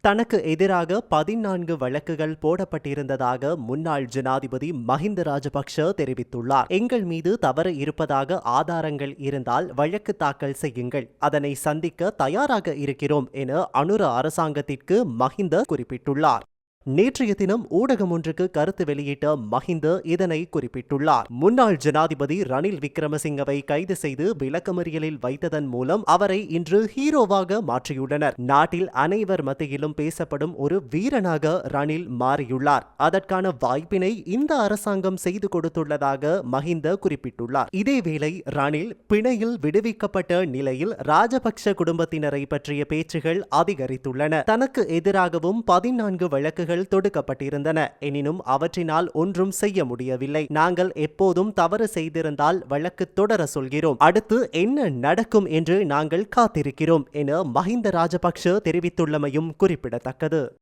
தனக்கு எதிராக பதினான்கு வழக்குகள் போடப்பட்டிருந்ததாக முன்னாள் ஜனாதிபதி மஹிந்த ராஜபக்ஷ தெரிவித்துள்ளார். எங்கள் மீது தவறு இருப்பதாக ஆதாரங்கள் இருந்தால் வழக்கு தாக்கல் செய்யுங்கள். அதனை சந்திக்க தயாராக இருக்கிறோம் என அனுர அரசாங்கத்திற்கு மஹிந்த குறிப்பிட்டுள்ளார். நேற்றைய தினம் ஊடகம் ஒன்றுக்கு கருத்து வெளியிட்ட மஹிந்த இதனை குறிப்பிட்டுள்ளார். முன்னாள் ஜனாதிபதி ரணில் விக்ரமசிங்கவை கைது செய்து விளக்கமறியலில் வைத்ததன் மூலம் அவரை இன்று ஹீரோவாக மாற்றியுள்ளனர். நாட்டில் அனைவர் மத்தியிலும் பேசப்படும் ஒரு வீரனாக ரணில் மாறியுள்ளார். அதற்கான வாய்ப்பினை இந்த அரசாங்கம் செய்து கொடுத்துள்ளதாக மஹிந்த குறிப்பிட்டுள்ளார். இதேவேளை ரணில் பிணையில் விடுவிக்கப்பட்ட நிலையில் ராஜபக்ஷ குடும்பத்தினரை பற்றிய பேச்சுகள் அதிகரித்துள்ளன. தனக்கு எதிராகவும் பதினான்கு வழக்குகள் தொடுக்கப்பட்டிருந்தன. எனினும் அவற்றினால் ஒன்றும் செய்ய முடியவில்லை. நாங்கள் எப்போதும் தவறு செய்திருந்தால் வழக்கு தொடர சொல்கிறோம். அடுத்து என்ன நடக்கும் என்று நாங்கள் காத்திருக்கிறோம் என மஹிந்த ராஜபக்ஷ தெரிவித்துள்ளமையும் குறிப்பிடத்தக்கது.